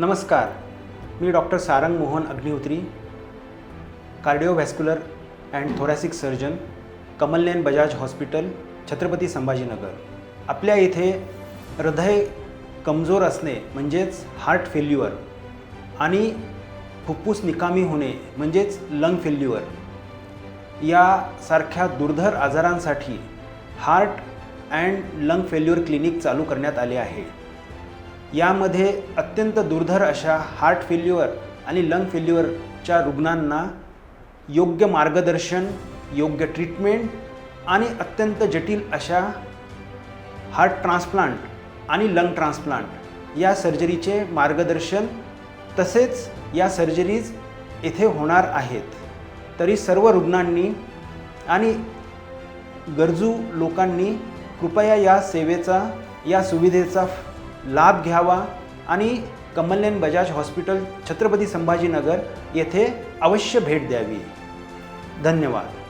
नमस्कार मी doctor Sarang Mohan Agnihotri cardiovascular and thoracic surgeon Kamalnayan Bajaj hospital Chhatrapati Sambhajinagar. आपल्या इथे हृदय कमजोर असणे म्हणजेच हार्ट फेल्युअर आणि फुप्फुस निकामी होणे म्हणजेच लंग फेल्युअर. यासारख्या दुर्धर आजारांसाठी heart and lung failure clinic चालू करण्यात आले आहे. यामध्ये अत्यंत दुर्धर अशा हार्ट फेल्युअर आणि लंग फेल्युअरच्या रुग्णांना योग्य मार्गदर्शन योग्य ट्रीटमेंट आणि अत्यंत जटिल अशा हार्ट ट्रान्सप्लांट आणि लंग ट्रान्सप्लांट या सर्जरीचे मार्गदर्शन तसेच या सर्जरीज येथे होणार आहेत. तरी सर्व रुग्णांनी आणि गरजू लोकांनी कृपया या सेवेचा या सुविधेचा लाभ घ्यावा आणि कमलनेन बजाज हॉस्पिटल छत्रपती संभाजीनगर येथे अवश्य भेट द्यावी. धन्यवाद.